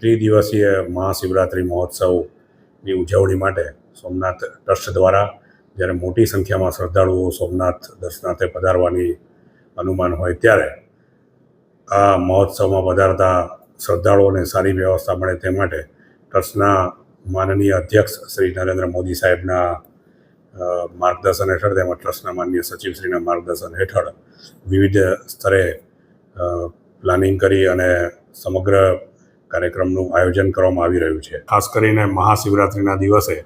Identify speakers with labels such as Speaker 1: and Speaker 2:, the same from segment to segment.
Speaker 1: ત્રિદિવસીય મહાશિવરાત્રિ મહોત્સવની ઉજવણી માટે સોમનાથ ટ્રસ્ટ દ્વારા જ્યારે મોટી સંખ્યામાં શ્રદ્ધાળુઓ સોમનાથ દર્શનાર્થે પધારવાની અનુમાન હોય ત્યારે આ મહોત્સવમાં પધારતા શ્રદ્ધાળુઓને સારી વ્યવસ્થા મળે તે માટે ટ્રસ્ટના માનનીય અધ્યક્ષ શ્રી નરેન્દ્ર મોદી સાહેબના માર્ગદર્શન હેઠળ તેમજ ટ્રસ્ટના માનનીય સચિવશ્રીના માર્ગદર્શન હેઠળ વિવિધ સ્તરે પ્લાનિંગ કરી અને સમગ્ર કાર્યક્રમનું આયોજન કરવામાં આવી રહ્યું છે. ખાસ કરીને મહાશિવરાત્રિના દિવસે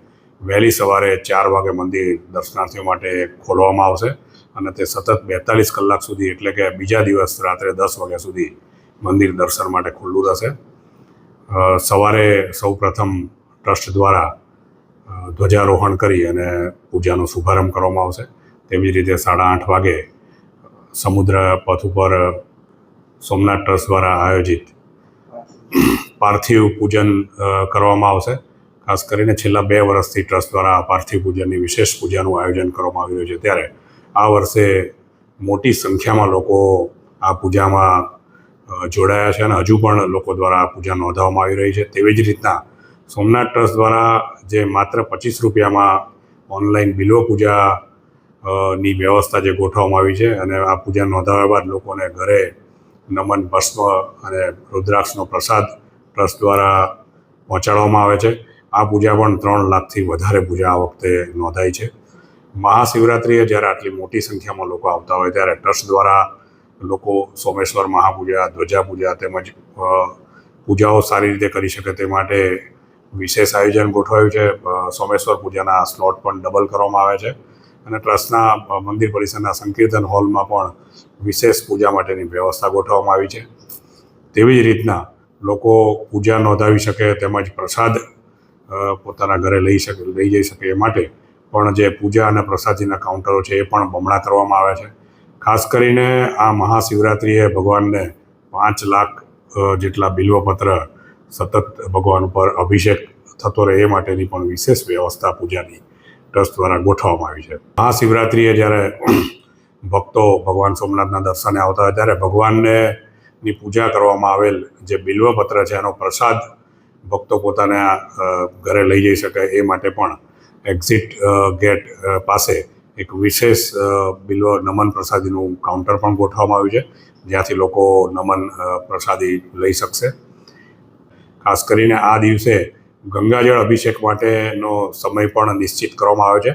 Speaker 1: વહેલી સવારે ચાર વાગે મંદિર દર્શનાર્થીઓ માટે ખોલવામાં આવશે અને તે સતત બેતાલીસ કલાક સુધી એટલે કે બીજા દિવસ રાત્રે દસ વાગ્યા સુધી મંદિર દર્શન માટે ખુલ્લું રહેશે. સવારે સૌપ્રથમ ટ્રસ્ટ દ્વારા ધ્વજારોહણ કરી અને પૂજાનો શુભારંભ કરવામાં આવશે. તેવી જ રીતે સાડા આઠ વાગે સમુદ્ર પથ ઉપર સોમનાથ ટ્રસ્ટ દ્વારા આયોજિત પાર્થિવ પૂજન કરવામાં આવશે. ખાસ કરીને છેલ્લા બે વર્ષથી ટ્રસ્ટ દ્વારા પાર્થિવ પૂજનની વિશેષ પૂજાનું આયોજન કરવામાં આવી રહ્યું છે. ત્યારે આ વર્ષે મોટી સંખ્યામાં લોકો આ પૂજામાં જોડાયા છે અને હજુ પણ લોકો દ્વારા આ પૂજા નોંધાવવામાં આવી રહી છે. તેવી જ રીતના સોમનાથ ટ્રસ્ટ દ્વારા જે માત્ર પચીસ રૂપિયામાં ઓનલાઈન બિલો પૂજા ની વ્યવસ્થા જે ગોઠવવામાં આવી છે અને આ પૂજા નોંધાવ્યા બાદ લોકોને ઘરે નમન ભસ્મ અને રુદ્રાક્ષનો પ્રસાદ ટ્રસ્ટ દ્વારા પહોંચાડવામાં આવે છે. આ પૂજા પણ ત્રણ લાખથી વધારે પૂજા આ વખતે નોંધાઈ છે. મહાશિવરાત્રિએ જ્યારે આટલી મોટી સંખ્યામાં લોકો આવતા હોય ત્યારે ટ્રસ્ટ દ્વારા લોકો સોમેશ્વર મહાપૂજા ધ્વજા પૂજા તેમજ પૂજાઓ સારી રીતે કરી શકે તે માટે વિશેષ આયોજન ગોઠવાયું છે. સોમેશ્વર પૂજાના સ્લોટ પણ ડબલ કરવામાં આવે છે. અને ટ્રસ્ટના મંદિર પરિસરના સંકીર્તન હોલમાં પણ વિશેષ પૂજા માટેની વ્યવસ્થા ગોઠવવામાં આવી છે. તેવી જ રીતના લોકો પૂજા નોંધાવી શકે, તેમજ પ્રસાદ પોતાના ઘરે લઈ શકે, લઈ જઈ શકે એ માટે પણ જે પૂજા અને પ્રસાદીના કાઉન્ટરો છે એ પણ બમણા કરવામાં આવ્યા છે. ખાસ કરીને આ મહાશિવરાત્રિએ ભગવાનને પાંચ લાખ જેટલા બિલ્વપત્ર સતત ભગવાન ઉપર અભિષેક થતો રહે એ માટેની પણ વિશેષ વ્યવસ્થા પૂજાની ટ્રસ્ટ દ્વારા ગોઠવવામાં આવી છે. મહાશિવરાત્રિએ જ્યારે ભક્તો ભગવાન સોમનાથના દર્શને આવતા હોય ત્યારે ભગવાનને ની પૂજા કરવામાં આવેલ જે બિલ્વપત્ર છે એનો પ્રસાદ ભક્તો પોતાના ઘરે લઈ જઈ શકે એ માટે પણ એક્ઝિટ ગેટ પાસે એક વિશેષ બિલ્વ નમન પ્રસાદીનું કાઉન્ટર પણ ગોઠવવામાં આવ્યું છે, જ્યાંથી લોકો નમન પ્રસાદી લઈ શકશે. ખાસ કરીને આ દિવસે ગંગાજળ અભિષેક માટેનો સમય પણ નિશ્ચિત કરવામાં આવ્યો છે.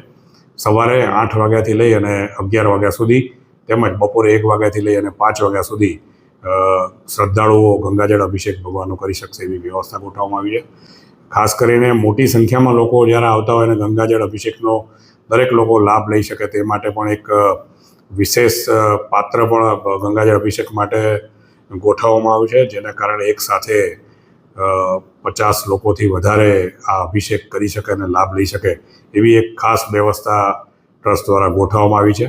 Speaker 1: સવારે આઠ વાગ્યાથી લઈ અને અગિયાર વાગ્યા સુધી તેમજ બપોરે એક વાગ્યાથી લઈ અને પાંચ વાગ્યા સુધી શ્રદ્ધાળુઓ ગંગાજળ અભિષેક ભગવાનનો કરી શકશે એવી વ્યવસ્થા ગોઠવવામાં આવી છે. ખાસ કરીને મોટી સંખ્યામાં લોકો જ્યારે આવતા હોય અને ગંગાજળ અભિષેકનો દરેક લોકો લાભ લઈ શકે તે માટે પણ એક વિશેષ પાત્ર પણ ગંગાજળ અભિષેક માટે ગોઠવવામાં આવ્યું છે. જેના કારણે એક સાથે પચાસ લોકોથી વધારે આ અભિષેક કરી શકે અને લાભ લઈ શકે એવી એક ખાસ વ્યવસ્થા ટ્રસ્ટ દ્વારા ગોઠવવામાં આવી છે.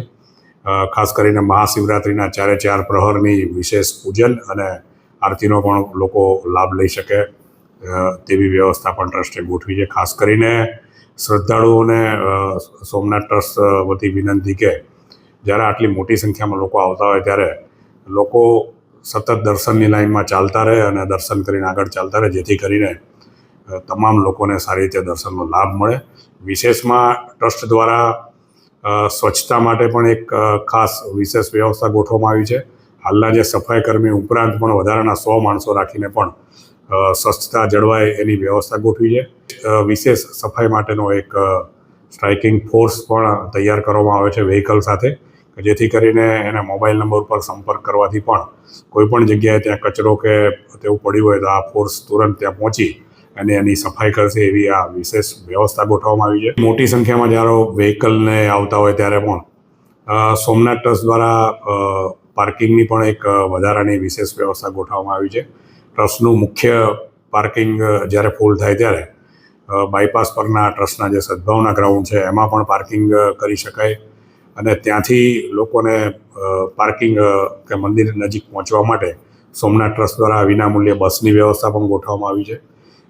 Speaker 1: ખાસ કરીને મહાશિવરાત્રિના ચારે ચાર પ્રહરની વિશેષ પૂજન અને આરતીનો પણ લોકો લાભ લઈ શકે તેવી વ્યવસ્થા પણ ટ્રસ્ટે ગોઠવી છે. ખાસ કરીને શ્રદ્ધાળુઓને સોમનાથ ટ્રસ્ટ વતી વિનંતી કે જ્યારે આટલી મોટી સંખ્યામાં લોકો આવતા હોય ત્યારે લોકો સતત દર્શનની લાઈનમાં ચાલતા રહે અને દર્શન કરીને આગળ ચાલતા રહે, જેથી કરીને તમામ લોકોને સારી રીતે દર્શનનો લાભ મળે. વિશેષમાં ટ્રસ્ટ દ્વારા સ્વચ્છતા માટે પણ એક ખાસ વિશેષ વ્યવસ્થા ગોઠવવામાં આવી છે. હાલના જે સફાઈ કર્મી ઉપરાંત પણ વધારાના સો માણસો રાખીને પણ સ્વચ્છતા જળવાય એની વ્યવસ્થા ગોઠવી છે. વિશેષ સફાઈ માટેનો એક સ્ટ્રાઇકિંગ ફોર્સ પણ તૈયાર કરવામાં આવે છે વ્હીકલ સાથે. જેથી કરીને એના મોબાઈલ નંબર પર સંપર્ક કરવાથી પણ કોઈ પણ જગ્યાએ ત્યાં કચરો કે તેવું પડ્યું હોય તો આ ફોર્સ તુરંત ત્યાં પહોંચી અને એની સફાઈ કરશે એવી આ વિશેષ વ્યવસ્થા ગોઠવવામાં આવી છે. મોટી સંખ્યામાં જ્યારે વ્હીકલને આવતા હોય ત્યારે પણ સોમનાથ ટ્રસ્ટ દ્વારા પાર્કિંગની પણ એક વધારાની વિશેષ વ્યવસ્થા ગોઠવવામાં આવી છે. ટ્રસ્ટનું મુખ્ય પાર્કિંગ જ્યારે ફૂલ થાય ત્યારે બાયપાસ પરના ટ્રસ્ટના જે સદભાવના ગ્રાઉન્ડ છે, એમાં પણ પાર્કિંગ કરી શકાય. અને ત્યાંથી લોકોને પાર્કિંગ કે મંદિર નજીક પહોંચવા માટે સોમનાથ ટ્રસ્ટ દ્વારા વિનામૂલ્યે બસની વ્યવસ્થા પણ ગોઠવવામાં આવી છે.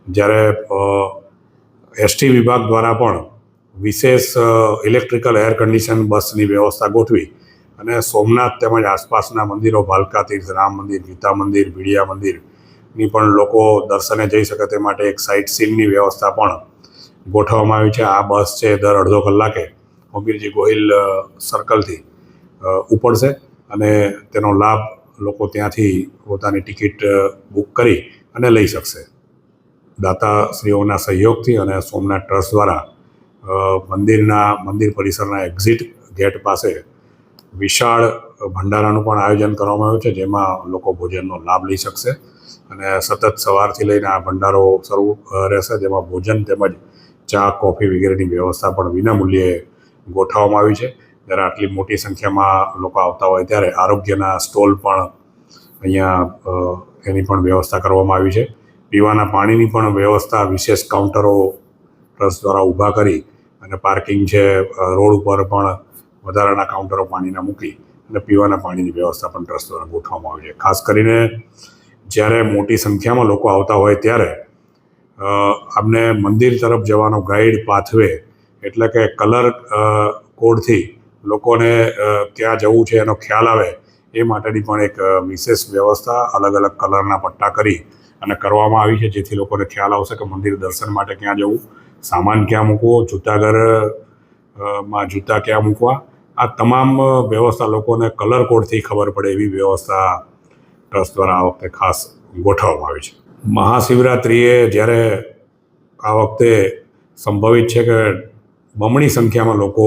Speaker 1: જ્યારે એસટી વિભાગ દ્વારા પણ વિશેષ ઇલેક્ટ્રિકલ એર કન્ડિશન બસની વ્યવસ્થા ગોઠવી અને સોમનાથ તેમજ આસપાસના મંદિરો, ભાલકા તીર્થ, રામ મંદિર, ગીતા મંદિર, ભીડિયા મંદિરની પણ લોકો દર્શને જઈ શકે તે માટે એક સાઇટ સીનની વ્યવસ્થા પણ ગોઠવવામાં આવી છે. આ બસ છે દર અડધો કલાકે. મોબીરજી ગોહિલ સર્કલથી ઉપડશે અને તેનો લાભ લોકો ત્યાંથી પોતાની ટિકિટ બુક કરી અને લઈ શકશે. દાતાશ્રીઓના સહયોગથી અને સોમનાથ ટ્રસ્ટ દ્વારા મંદિરના, મંદિર પરિસરના એક્ઝિટ ગેટ પાસે વિશાળ ભંડારાનું પણ આયોજન કરવામાં આવ્યું છે, જેમાં લોકો ભોજનનો લાભ લઈ શકશે અને સતત સવારથી લઈને આ ભંડારો શરૂ રહેશે, જેમાં ભોજન તેમજ ચા, કોફી વગેરેની વ્યવસ્થા પણ વિનામૂલ્યે ગોઠવવામાં આવી છે. જ્યારે આટલી મોટી સંખ્યામાં લોકો આવતા હોય ત્યારે આરોગ્યના સ્ટોલ પણ અહીંયા એની પણ વ્યવસ્થા કરવામાં આવી છે. પીવાના પાણીની પણ વ્યવસ્થા વિશેષ કાઉન્ટરો ટ્રસ્ટ દ્વારા ઊભા કરી અને પાર્કિંગ છે રોડ ઉપર પણ વધારાના કાઉન્ટરો પાણીના મૂકી અને પીવાના પાણીની વ્યવસ્થા પણ ટ્રસ્ટ દ્વારા ગોઠવવામાં આવી છે. ખાસ કરીને જ્યારે મોટી સંખ્યામાં લોકો આવતા હોય ત્યારે અમને મંદિર તરફ જવાનો ગાઈડ પાથવે એટલે કે કલર કોડથી લોકોને ક્યાં જવું છે એનો ખ્યાલ આવે, એ માટેની પણ એક વિશેષ વ્યવસ્થા અલગ અલગ કલરના પટ્ટા કરી અને કરવામાં આવી છે, જેથી લોકોને ખ્યાલ આવશે કે મંદિર દર્શન માટે ક્યાં જવું. સામાન ક્યાં મૂકવો જૂતાઘરમાં જૂતા ક્યાં મૂકવા. આ તમામ વ્યવસ્થા લોકોને કલર કોડથી ખબર પડે એવી વ્યવસ્થા ટ્રસ્ટ દ્વારા આ વખતે ખાસ ગોઠવવામાં આવી છે. મહાશિવરાત્રિએ જ્યારે આ વખતે સંભવિત છે કે બમણી સંખ્યામાં લોકો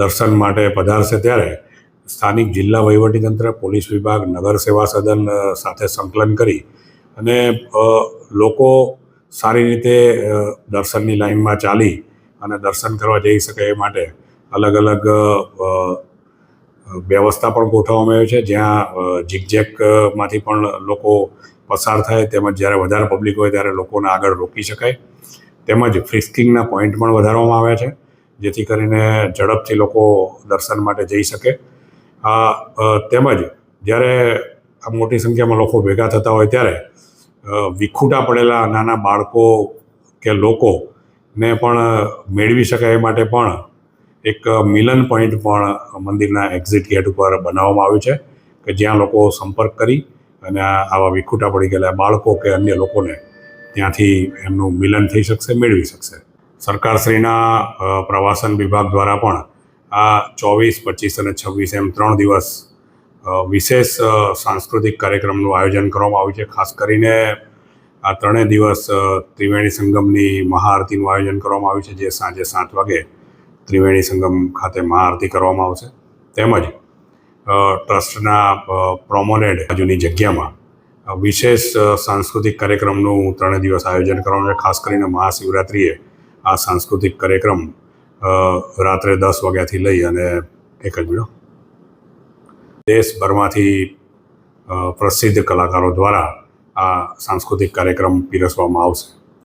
Speaker 1: દર્શન માટે પધારશે ત્યારે સ્થાનિક જિલ્લા વહીવટીતંત્ર, પોલીસ વિભાગ, નગર સેવા સદન સાથે સંકલન કરી અને લોકો સારી રીતે દર્શનની લાઈનમાં ચાલી અને દર્શન કરવા જઈ શકે એ માટે અલગ અલગ વ્યવસ્થા પણ ગોઠવવામાં આવી છે. જ્યાં ઝીકઝેકમાંથી પણ લોકો પસાર થાય, તેમજ જ્યારે વધારે પબ્લિક હોય ત્યારે લોકોને આગળ રોકી શકાય. તેમજ ફ્રિસ્કિંગના પોઈન્ટ પણ વધારવામાં આવ્યા છે, જેથી કરીને ઝડપથી લોકો દર્શન માટે જઈ શકે. આ તેમજ જ્યારે આ મોટી સંખ્યામાં લોકો ભેગા થતા હોય ત્યારે વિખૂટા પડેલા નાના બાળકો કે લોકોને પણ મેળવી શકાય એ માટે પણ એક મિલન પોઈન્ટ પણ મંદિરના એક્ઝિટ ગેટ ઉપર બનાવવામાં આવ્યું છે, કે જ્યાં લોકો સંપર્ક કરી અને આવા વિખૂટા પડી ગયેલા બાળકો કે અન્ય લોકોને ત્યાંથી એમનું મિલન થઈ શકશે, મેળવી શકશે. સરકારશ્રીના પ્રવાસન વિભાગ દ્વારા પણ આ ચોવીસ, પચીસ અને છવ્વીસ એમ ત્રણ દિવસ વિશેષ સાંસ્કૃતિક કાર્યક્રમનું આયોજન કરવામાં આવ્યું છે. ખાસ કરીને આ ત્રણેય દિવસ ત્રિવેણી સંગમની મહાઆરતીનું આયોજન કરવામાં આવ્યું છે, જે સાંજે સાત વાગે ત્રિવેણી સંગમ ખાતે મહાઆરતી કરવામાં આવશે. તેમજ ટ્રસ્ટના પ્રોમોનેડ બાજુની જગ્યામાં વિશેષ સાંસ્કૃતિક કાર્યક્રમનું ત્રણ દિવસ આયોજન કરવાનું છે. ખાસ કરીને મહાશિવરાત્રિએ આ સાંસ્કૃતિક કાર્યક્રમ રાત્રે દસ વાગ્યાથી લઈ અને એક જ મિનિટ. દેશભરમાંથી પ્રસિદ્ધ કલાકારો દ્વારા આ સાંસ્કૃતિક કાર્યક્રમ પીરસવામાં આવશે.